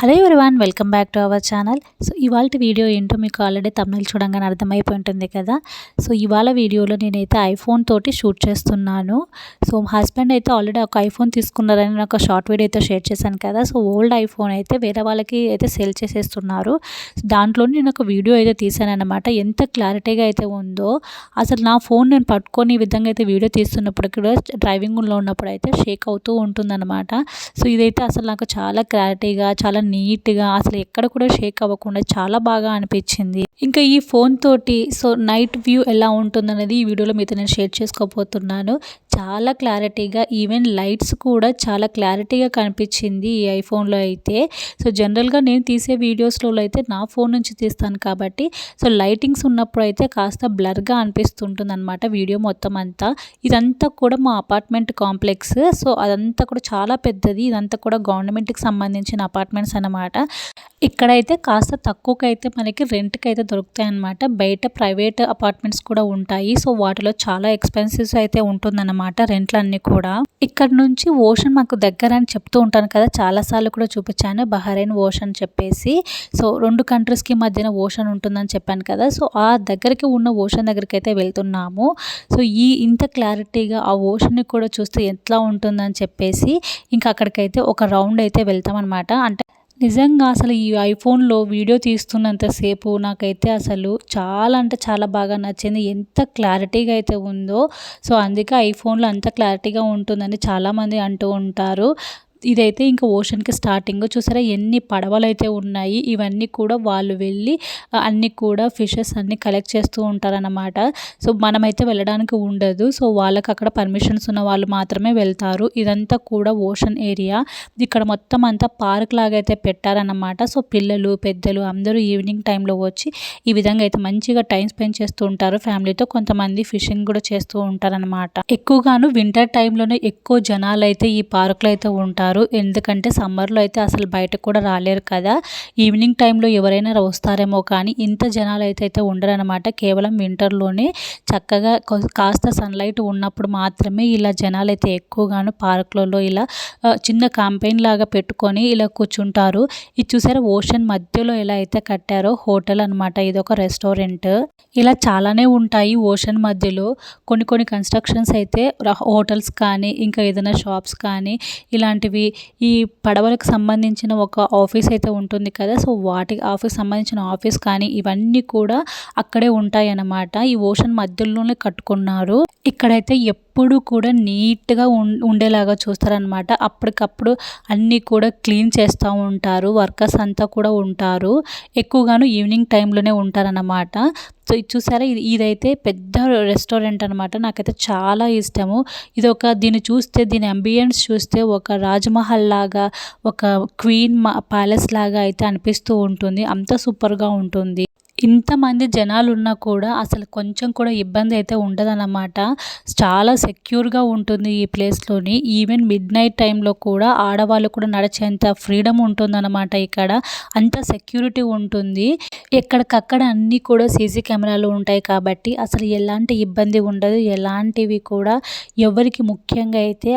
Hello everyone welcome back to our channel. So ఇవాళ video ఏంటో మీకు ఆల్రెడీ తమిళ చూడంగానే అర్థమైపోయి ఉంటుంది కదా. సో ఇవాళ వీడియోలో నేనైతే ఐఫోన్ తోటి షూట్ చేస్తున్నాను. సో హస్బెండ్ అయితే ఆల్రెడీ ఒక ఐఫోన్ తీసుకున్నారని నాకు ఒక షార్ట్ వీడియో అయితే షేర్ చేశాను కదా. సో ఓల్డ్ ఐఫోన్ అయితే వేరే వాళ్ళకి అయితే సేల్ చేసేస్తున్నారు. దాంట్లో నేను ఒక వీడియో అయితే తీసాను అనమాట ఎంత క్లారిటీగా అయితే ఉందో అసలు నా ఫోన్ నేను పట్టుకొని ఈ విధంగా అయితే వీడియో తీస్తున్నప్పుడు కూడా డ్రైవింగ్లో ఉన్నప్పుడు అయితే షేక్ అవుతూ ఉంటుందన్నమాట. సో ఇదైతే అసలు నాకు చాలా క్లారిటీగా చాలా నీట్గా అసలు ఎక్కడ కూడా షేక్ అవ్వకుండా చాలా బాగా అనిపించింది. ఇంకా ఈ ఫోన్ తోటి సో నైట్ వ్యూ ఎలా ఉంటుందనేది ఈ వీడియోలో మీతో నేను షేర్ చేసుకోబోతున్నాను. చాలా క్లారిటీగా ఈవెన్ లైట్స్ కూడా చాలా క్లారిటీగా కనిపించింది ఈ ఐఫోన్లో అయితే. సో జనరల్గా నేను తీసే వీడియోస్లో అయితే నా ఫోన్ నుంచి తీస్తాను కాబట్టి సో లైటింగ్స్ ఉన్నప్పుడు అయితే కాస్త బ్లర్గా అనిపిస్తుంటుంది అనమాట వీడియో మొత్తం అంతా. ఇదంతా కూడా మా అపార్ట్మెంట్ కాంప్లెక్స్. సో అదంతా కూడా చాలా పెద్దది. ఇదంతా కూడా గవర్నమెంట్కి సంబంధించిన అపార్ట్మెంట్స్ అనమాట ఇక్కడైతే కాస్త తక్కువకైతే మనకి రెంట్కి అయితే దొరుకుతాయి అనమాట బయట ప్రైవేట్ అపార్ట్మెంట్స్ కూడా ఉంటాయి. సో వాటిలో చాలా ఎక్స్పెన్సివ్స్ అయితే ఉంటుందన్నమాట. రెంట్లన్నీ కూడా. ఇక్కడ నుంచి ఓషన్ మాకు దగ్గర అని చెప్తూ ఉంటాను కదా చాలాసార్లు కూడా చూపించాను బహరైన్ ఓషన్ చెప్పేసి. సో రెండు కంట్రీస్కి మధ్యన ఓషన్ ఉంటుందని చెప్పాను కదా సో ఆ దగ్గరికి ఉన్న ఓషన్ దగ్గరికి అయితే వెళ్తున్నాము. సో ఈ ఇంత క్లారిటీగా ఆ ఓషన్ని కూడా చూస్తే ఎట్లా ఉంటుందని చెప్పేసి ఇంకా అక్కడికైతే ఒక రౌండ్ అయితే వెళ్తామన్నమాట. అంటే నిజంగా అసలు ఈ ఐఫోన్లో వీడియో తీస్తున్నంతసేపు నాకైతే అసలు చాలా అంటే చాలా బాగా నచ్చింది. ఎంత క్లారిటీగా అయితే ఉందో. సో అందుకే ఐఫోన్లో అంత క్లారిటీగా ఉంటుందని చాలామంది అంటూ ఉంటారు. ఇదైతే ఇంకా ఓషన్కి స్టార్టింగ్. చూసారా ఎన్ని పడవలు అయితే ఉన్నాయి ఇవన్నీ కూడా వాళ్ళు వెళ్ళి అన్నీ కూడా ఫిషెస్ అన్నీ కలెక్ట్ చేస్తూ ఉంటారన్నమాట. సో మనమైతే వెళ్ళడానికి ఉండదు. సో వాళ్ళకి అక్కడ పర్మిషన్స్ ఉన్న వాళ్ళు మాత్రమే వెళ్తారు. ఇదంతా కూడా ఓషన్ ఏరియా. ఇక్కడ మొత్తం అంతా పార్క్ లాగా అయితే పెట్టారన్నమాట. సో పిల్లలు పెద్దలు అందరూ ఈవినింగ్ టైంలో వచ్చి ఈ విధంగా అయితే మంచిగా టైం స్పెండ్ చేస్తూ ఉంటారు. ఫ్యామిలీతో కొంతమంది ఫిషింగ్ కూడా చేస్తూ ఉంటారనమాట ఎక్కువగాను వింటర్ టైంలోనే ఎక్కువ జనాలు అయితే ఈ పార్కులో అయితే ఉంటారు. ఉంటారు ఎందుకంటే సమ్మర్లో అయితే అసలు బయటకు కూడా రాలేరు కదా. ఈవినింగ్ టైంలో ఎవరైనా వస్తారేమో కానీ ఇంత జనాలు అయితే అయితే ఉండరనమాట కేవలం వింటర్లోనే చక్కగా కాస్త సన్లైట్ ఉన్నప్పుడు మాత్రమే ఇలా జనాలు అయితే ఎక్కువగాను పార్కులలో ఇలా చిన్న కాంపెయిన్ లాగా పెట్టుకొని ఇలా కూర్చుంటారు. ఇది చూసారా? ఓషన్ మధ్యలో ఎలా అయితే కట్టారో హోటల్ అనమాట ఇది ఒక రెస్టారెంట్. ఇలా చాలానే ఉంటాయి ఓషన్ మధ్యలో. కొన్ని కొన్ని కన్స్ట్రక్షన్స్ అయితే హోటల్స్ కానీ ఇంకా ఏదైనా షాప్స్ కానీ ఇలాంటివి ఇవి ఈ పడవలకు సంబంధించిన ఒక ఆఫీస్ అయితే ఉంటుంది కదా. సో వాటి ఆఫీస్ సంబంధించిన ఆఫీస్ కానీ ఇవన్నీ కూడా అక్కడే ఉంటాయి అన్నమాట ఈ ఓషన్ మధ్యలోనే కట్టుకున్నారు. ఇక్కడైతే ఎప్పుడు కూడా నీట్గా ఉండేలాగా చూస్తారనమాట అప్పటికప్పుడు అన్నీ కూడా క్లీన్ చేస్తూ ఉంటారు వర్కర్స్ అంతా కూడా ఉంటారు. ఎక్కువగాను ఈవినింగ్ టైంలోనే ఉంటారన్నమాట. సో ఇది చూసారా? ఇది ఇదైతే పెద్ద రెస్టారెంట్ అనమాట నాకైతే చాలా ఇష్టము. ఇది ఒక దీన్ని చూస్తే దీని అంబియన్స్ చూస్తే ఒక రాజ్మహల్ లాగా ఒక క్వీన్ ప్యాలెస్ లాగా అయితే అనిపిస్తూ ఉంటుంది. అంత సూపర్గా ఉంటుంది. ఇంతమంది జనాలు ఉన్నా కూడా అసలు కొంచెం కూడా ఇబ్బంది అయితే ఉండదన్నమాట. చాలా సెక్యూర్గా ఉంటుంది ఈ ప్లేస్లోని. ఈవెన్ మిడ్ నైట్ టైంలో కూడా ఆడవాళ్ళు కూడా నడిచేంత ఫ్రీడమ్ ఉంటుందన్నమాట ఇక్కడ. అంత సెక్యూరిటీ ఉంటుంది. ఎక్కడికక్కడ అన్నీ కూడా సీసీ కెమెరాలు ఉంటాయి కాబట్టి అసలు ఎలాంటి ఇబ్బంది ఉండదు. ఎలాంటివి కూడా ఎవరికి ముఖ్యంగా అయితే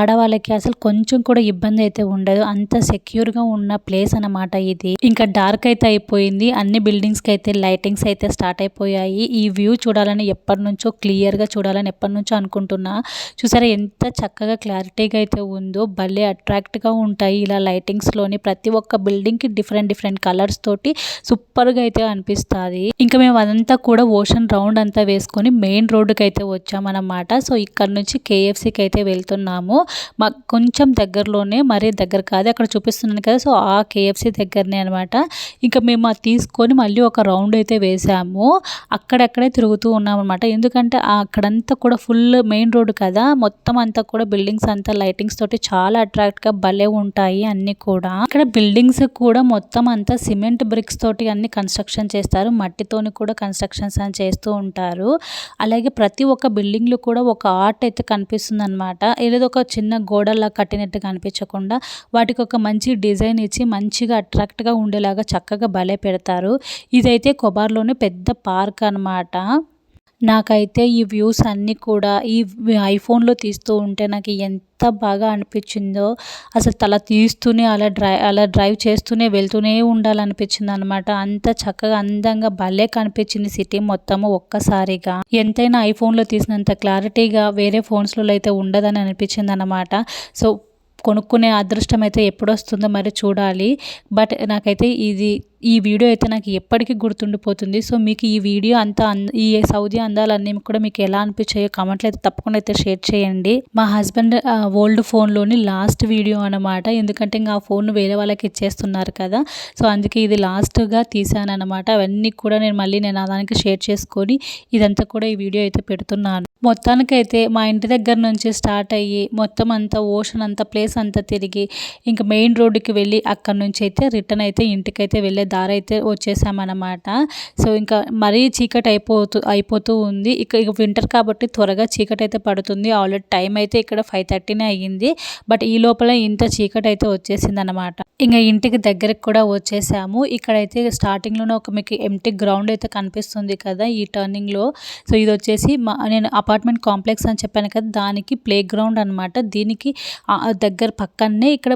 ఆడవాళ్ళకి అసలు కొంచెం కూడా ఇబ్బంది అయితే ఉండదు. అంత సెక్యూర్గా ఉన్న ప్లేస్ అనమాట ఇది. ఇంకా డార్క్ అయితే అయిపోయింది. అన్ని బిల్డింగ్స్కి అయితే లైటింగ్స్ అయితే స్టార్ట్ అయిపోయాయి. ఈ వ్యూ చూడాలని ఎప్పటి నుంచో క్లియర్గా చూడాలని ఎప్పటి నుంచో అనుకుంటున్నా. చూసారా ఎంత చక్కగా క్లారిటీగా అయితే ఉందో భలే అట్రాక్ట్గా ఉంటాయి ఇలా లైటింగ్స్లోని ప్రతి ఒక్క బిల్డింగ్కి డిఫరెంట్ డిఫరెంట్ కలర్స్ తోటి సూపర్గా అయితే అనిపిస్తుంది. ఇంకా మేము అదంతా కూడా ఓషన్ రౌండ్ అంతా వేసుకొని మెయిన్ రోడ్డుకి అయితే వచ్చామన్నమాట. సో ఇక్కడ నుంచి కేఎఫ్సీకి అయితే వెళ్తున్నాము. మాకు కొంచెం దగ్గరలోనే మరీ దగ్గర కాదు అక్కడ చూపిస్తున్నాను కదా సో ఆ కేఎఫ్సీ దగ్గరనే అనమాట ఇంకా మేము తీసుకొని మళ్ళీ ఒక రౌండ్ అయితే వేసాము. అక్కడక్కడే తిరుగుతూ ఉన్నామన్నమాట. ఎందుకంటే అక్కడంతా కూడా ఫుల్ మెయిన్ రోడ్ కదా. మొత్తం అంతా కూడా బిల్డింగ్స్ అంతా లైటింగ్స్ తోటి చాలా అట్రాక్ట్గా భలే ఉంటాయి అన్నీ కూడా. ఇక్కడ బిల్డింగ్స్ కూడా మొత్తం అంతా సిమెంట్ బ్రిక్స్ తోటి అన్ని కన్స్ట్రక్షన్ చేస్తారు. మట్టితోని కూడా కన్స్ట్రక్షన్స్ అని చేస్తూ ఉంటారు. అలాగే ప్రతి ఒక్క బిల్డింగ్లో కూడా ఒక ఆర్ట్ అయితే కనిపిస్తుంది అనమాట ఏదో ఒక చిన్న గోడలా కట్టినట్టు కనిపించకుండా వాటికి ఒక మంచి డిజైన్ ఇచ్చి మంచిగా అట్రాక్ట్గా ఉండేలాగా చక్కగా భలే పెడతారు. ఇది ఇదైతే కొబార్లోనే పెద్ద పార్క్ అనమాట నాకైతే ఈ వ్యూస్ అన్నీ కూడా ఈ ఐఫోన్లో తీస్తూ ఉంటే నాకు ఎంత బాగా అనిపించిందో అసలు తల తీస్తూనే అలా డ్రై అలా డ్రైవ్ చేస్తూనే వెళ్తూనే ఉండాలనిపించింది అనమాట అంత చక్కగా అందంగా భలే కనిపించింది సిటీ మొత్తము ఒక్కసారిగా. ఎంతైనా ఐఫోన్లో తీసినంత క్లారిటీగా వేరే ఫోన్స్లో అయితే ఉండదని అనిపించింది అనమాట సో కొనుక్కునే అదృష్టం అయితే ఎప్పుడు వస్తుందో మరి చూడాలి. బట్ నాకైతే ఇది ఈ వీడియో అయితే నాకు ఎప్పటికీ గుర్తుండిపోతుంది. సో మీకు ఈ వీడియో అంతా ఈ సౌదీ అందాలన్నీ కూడా మీకు ఎలా అనిపించాయో కామెంట్లు అయితే తప్పకుండా అయితే షేర్ చేయండి. మా హస్బెండ్ ఓల్డ్ ఫోన్లోని లాస్ట్ వీడియో అనమాట ఎందుకంటే ఇంకా ఆ ఫోన్ వేరే వాళ్ళకి ఇచ్చేస్తున్నారు కదా. సో అందుకే ఇది లాస్ట్గా తీసాను అనమాట అవన్నీ కూడా నేను మళ్ళీ నేను దానికి షేర్ చేసుకొని ఇదంతా కూడా ఈ వీడియో అయితే పెడుతున్నాను. మొత్తానికైతే మా ఇంటి దగ్గర నుంచి స్టార్ట్ అయ్యి మొత్తం అంతా ఓషన్ అంతా ప్లేస్ అంతా తిరిగి ఇంకా మెయిన్ రోడ్డుకి వెళ్ళి అక్కడ నుంచి అయితే రిటర్న్ అయితే ఇంటికైతే వెళ్ళే దార అయితే వచ్చేసామన్నమాట. సో ఇంకా మరీ చీకటి అయిపోతూ అయిపోతూ ఉంది. ఇక ఇక వింటర్ కాబట్టి త్వరగా చీకటి అయితే పడుతుంది. ఆల్రెడీ టైం అయితే ఇక్కడ ఫైవ్ థర్టీనే అయ్యింది. బట్ ఈ లోపల ఇంత చీకటి అయితే వచ్చేసింది అనమాట ఇంకా ఇంటికి దగ్గరికి కూడా వచ్చేసాము. ఇక్కడైతే స్టార్టింగ్లోనే ఒక మీకు ఎంటీ గ్రౌండ్ అయితే కనిపిస్తుంది కదా ఈ టర్నింగ్లో. సో ఇది వచ్చేసి మా నేను అపార్ట్మెంట్ కాంప్లెక్స్ అని చెప్పాను కదా దానికి ప్లే గ్రౌండ్ అనమాట దీనికి దగ్గర పక్కనే ఇక్కడ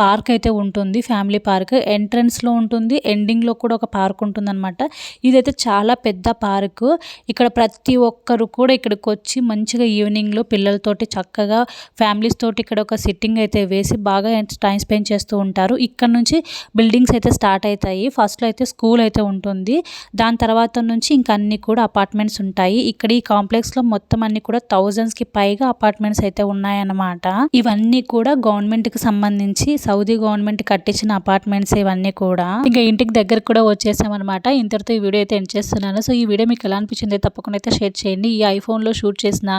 పార్క్ అయితే ఉంటుంది. Family park. ఎంట్రన్స్లో ఉంటుంది. ఎండింగ్లో కూడా ఒక పార్క్ ఉంటుందన్నమాట. ఇదైతే చాలా పెద్ద పార్క్. ఇక్కడ ప్రతి ఒక్కరు కూడా ఇక్కడికి వచ్చి మంచిగా ఈవినింగ్లో పిల్లలతోటి చక్కగా ఫ్యామిలీస్ తోటి ఇక్కడ ఒక సిట్టింగ్ అయితే వేసి బాగా టైం స్పెండ్ చేస్తూ ఉంటారు. ఇక్కడ నుంచి బిల్డింగ్స్ అయితే స్టార్ట్ అవుతాయి. ఫస్ట్లో అయితే స్కూల్ అయితే ఉంటుంది. దాని తర్వాత నుంచి ఇంకా అన్ని కూడా అపార్ట్మెంట్స్ ఉంటాయి. ఇక్కడ ఈ కాంప్లెక్స్లో మొత్తం అన్ని కూడా థౌజండ్స్కి పైగా అపార్ట్మెంట్స్ అయితే ఉన్నాయన్నమాట. ఇవన్నీ కూడా గవర్నమెంట్కి సంబంధించి సౌదీ గవర్నమెంట్ కట్టించిన అపార్ట్మెంట్స్ ఇవన్నీ కూడా. ఇంకా ఇంటికి దగ్గర కూడా వచ్చేసామన్నమాట. ఇంతటితో ఈ వీడియో అయితే ఎండ్ చేస్తున్నాను. సో ఈ వీడియో మీకు ఎలా అనిపించింది తప్పకుండా అయితే షేర్ చేయండి. ఈ ఐఫోన్లో షూట్ చేసిన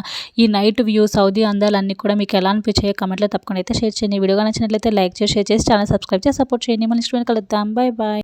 ఈ నైట్ వ్యూ సౌదీ అందాలన్నీ కూడా మీకు ఎలా అనిపించాయో కమెంట్లో తప్పకుండా అయితే షేర్ చేయండి. ఈ వీడియో నచ్చినట్లయితే లైక్ చేసి షేర్ చేసి ఛానల్ సబ్స్క్రైబ్ చేసి సపోర్ట్ చేయండి. మన ఇష్టమైన కలుద్దాం. Bye bye